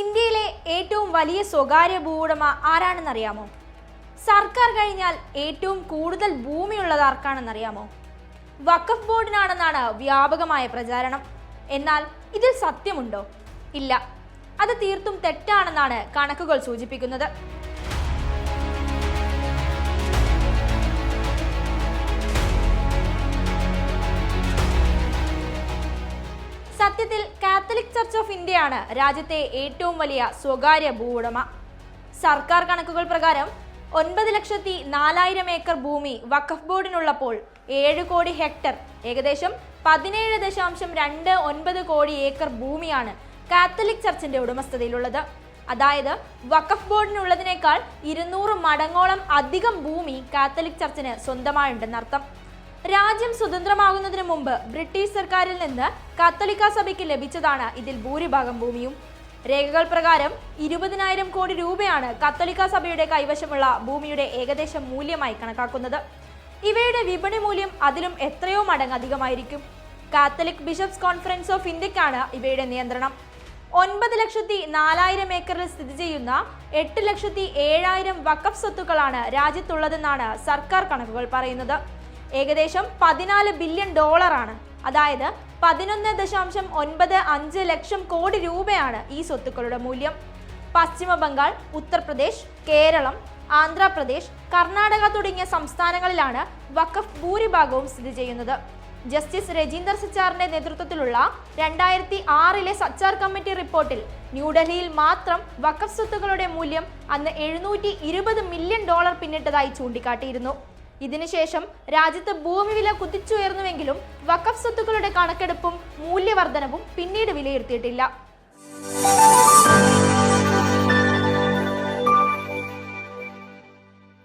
ഇന്ത്യയിലെ ഏറ്റവും വലിയ സ്വകാര്യ ഭൂവുടമ ആരാണെന്നറിയാമോ? സർക്കാർ കഴിഞ്ഞാൽ ഏറ്റവും കൂടുതൽ ഭൂമിയുള്ളത് ആർക്കാണെന്നറിയാമോ? വഖഫ് ബോർഡിനാണെന്നാണ് വ്യാപകമായ പ്രചാരണം. എന്നാൽ ഇതിൽ സത്യമുണ്ടോ? ഇല്ല. അത് തീർത്തും തെറ്റാണെന്നാണ് കണക്കുകൾ സൂചിപ്പിക്കുന്നത്. സത്യത്തിൽ കാത്തലിക് ചർച്ച് ഓഫ് ഇന്ത്യയാണ് രാജ്യത്തെ ഏറ്റവും വലിയ സ്വകാര്യ ഭൂവുടമ. സർക്കാർ കണക്കുകൾ പ്രകാരം ഒൻപത് ലക്ഷത്തി നാലായിരം ഏക്കർ ഭൂമി വഖഫ് ബോർഡിനുള്ളപ്പോൾ ഏഴ് കോടി ഹെക്ടർ ഏകദേശം പതിനേഴ് ദശാംശം രണ്ട് ഒൻപത് കോടി ഏക്കർ ഭൂമിയാണ് കാത്തലിക് ചർച്ചിന്റെ ഉടമസ്ഥതയിലുള്ളത്. അതായത് വഖഫ് ബോർഡിനുള്ളതിനേക്കാൾ ഇരുന്നൂറ് മടങ്ങോളം അധികം ഭൂമി കാത്തലിക് ചർച്ചിന് സ്വന്തമായുണ്ടെന്നർത്ഥം. രാജ്യം സ്വതന്ത്രമാകുന്നതിന് മുമ്പ് ബ്രിട്ടീഷ് സർക്കാരിൽ നിന്ന് കത്തോലിക്ക സഭയ്ക്ക് ലഭിച്ചതാണ് ഇതിൽ ഭൂരിഭാഗം ഭൂമിയും. രേഖകൾ പ്രകാരം ഇരുപതിനായിരം കോടി രൂപയാണ് കത്തോലിക്ക സഭയുടെ കൈവശമുള്ള ഭൂമിയുടെ ഏകദേശം മൂല്യമായി കണക്കാക്കുന്നത്. ഇവയുടെ വിപണി മൂല്യം അതിലും എത്രയോ മടങ്ങ് അധികമായിരിക്കും. കാത്തലിക് ബിഷപ്സ് കോൺഫറൻസ് ഓഫ് ഇന്ത്യക്കാണ് ഇവയുടെ നിയന്ത്രണം. ഒൻപത് ലക്ഷത്തി നാലായിരം ഏക്കറിൽ സ്ഥിതി ചെയ്യുന്ന എട്ട് ലക്ഷത്തി ഏഴായിരം വക്കഫ് സ്വത്തുക്കളാണ് രാജ്യത്തുള്ളതെന്നാണ് സർക്കാർ കണക്കുകൾ പറയുന്നത്. ഏകദേശം പതിനാല് ബില്യൺ ഡോളറാണ്. അതായത് പതിനൊന്ന് ദശാംശം ഒൻപത് അഞ്ച് ലക്ഷം കോടി രൂപയാണ് ഈ സ്വത്തുക്കളുടെ മൂല്യം. പശ്ചിമ ബംഗാൾ ഉത്തർപ്രദേശ് കേരളം ആന്ധ്രാപ്രദേശ് കർണാടക തുടങ്ങിയ സംസ്ഥാനങ്ങളിലാണ് വഖഫ് ഭൂരിഭാഗവും സ്ഥിതി ചെയ്യുന്നത്. ജസ്റ്റിസ് രജീന്ദർ സച്ചാറിന്റെ നേതൃത്വത്തിലുള്ള രണ്ടായിരത്തി ആറിലെ സച്ചാർ കമ്മിറ്റി റിപ്പോർട്ടിൽ ന്യൂഡൽഹിയിൽ മാത്രം വഖഫ് സ്വത്തുക്കളുടെ മൂല്യം അന്ന് എഴുന്നൂറ്റി മില്യൺ ഡോളർ പിന്നിട്ടതായി ചൂണ്ടിക്കാട്ടിയിരുന്നു. ഇതിനുശേഷം രാജ്യത്ത് ഭൂമി വില കുതിച്ചുയർന്നുവെങ്കിലും വഖഫ് സ്വത്തുക്കളുടെ കണക്കെടുപ്പും മൂല്യവർധനവും പിന്നീട് വിലയിരുത്തിയിട്ടില്ല.